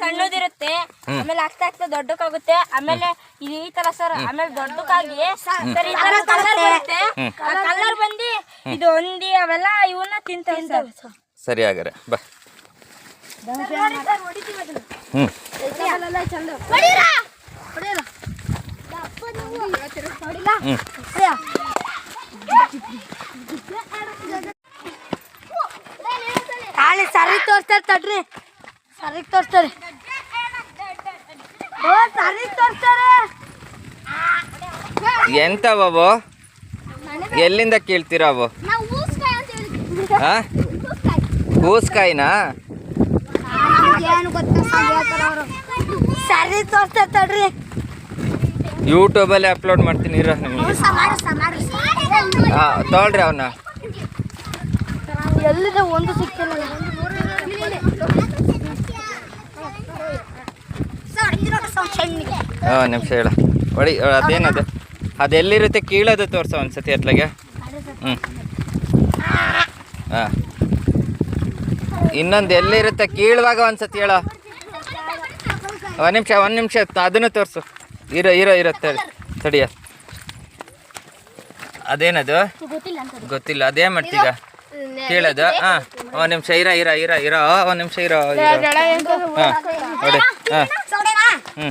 ಸಣ್ಣದಿರುತ್ತೆ ಆಮೇಲೆ ಆಗ್ತಾ ಆಗ್ತಾ ದೊಡ್ಡಕ್ಕಾಗುತ್ತೆ ಆಮೇಲೆ ಇದು ಈ ತರ ಸರ್ ಆಮೇಲೆ ದೊಡ್ಡಕ್ಕಾಗಿ ಸರ್ ಈ ತರ ಕಲರ್ ಬರುತ್ತೆ ಕಲರ್ ಬಂದು ಇದು ಹೊಂದಿ ಅವೆಲ್ಲ ಇವನ್ನ ತಿಂತ ಸರ್ ಸರಿ ಹಾಗಾರೆ ಬಾ ಹ್ಞೂ ಹ್ಞೂ ಕಾಳಿ ಸರಿ ತೋರಿಸ್ತಾರೆ ತಡ್ರಿ. ಸರಿ ತೋರಿಸ್ತಾರೆ. ಓ ಸರಿಗೆ ತೋರಿಸ್ತಾರೆ. ಎಂತ ಬಾಬು? ಎಲ್ಲಿಂದ ಕೇಳ್ತೀರಾ ಅವು ಹಾಂ? ಕೂಸ್ಕಾಯಿನಾ ಸರಿ ತೋರಿಸ್ತಾರೆ ತಡ್ರಿ. ಯೂಟ್ಯೂಬಲ್ಲಿ ಅಪ್ಲೋಡ್ ಮಾಡ್ತೀನಿ ಇರೋ ನಿಮಗೆ. ಹಾಂ ತೊಗೊಳ್ರಿ ಅವನ್ನ ಎಲ್ಲಿದೆ ಒಂದು ಸಿಕ್ತಿಲ್ಲ ಹಾಂ ನಿಮಿಷ ಹೇಳ. ಒಡಿ ಅದೇನದು? ಅದೆಲ್ಲಿರುತ್ತೆ ಕೀಳೋದು ತೋರಿಸೋ ಒಂದ್ಸತಿ ಅತ್ಲಾಗೆ ಹ್ಞೂ ಹಾಂ. ಇನ್ನೊಂದು ಎಲ್ಲಿರುತ್ತೆ ಕೀಳುವಾಗ ಒಂದ್ಸತಿ ಹೇಳ. ಒಂದು ನಿಮಿಷ ಒಂದು ನಿಮಿಷ ಅದನ್ನು ತೋರಿಸು. ಇರೋ ಇರೋ ಇರುತ್ತೆ ತಡಿ, ತಡಿಯ. ಅದೇನದು? ಗೊತ್ತಿಲ್ಲ, ಅದೇ ಮಾಡ್ತೀಗ? ಕೇಳೋದು? ಹಾಂ ಒಂದು ನಿಮಿಷ ಇರ ಇರ ಇರ ಇರೋ ಒಂದು ನಿಮಿಷ ಇರೋ ಇರೋ. ಹಾಂ ನೋಡಿ ಹಾಂ. ಹ್ಞೂ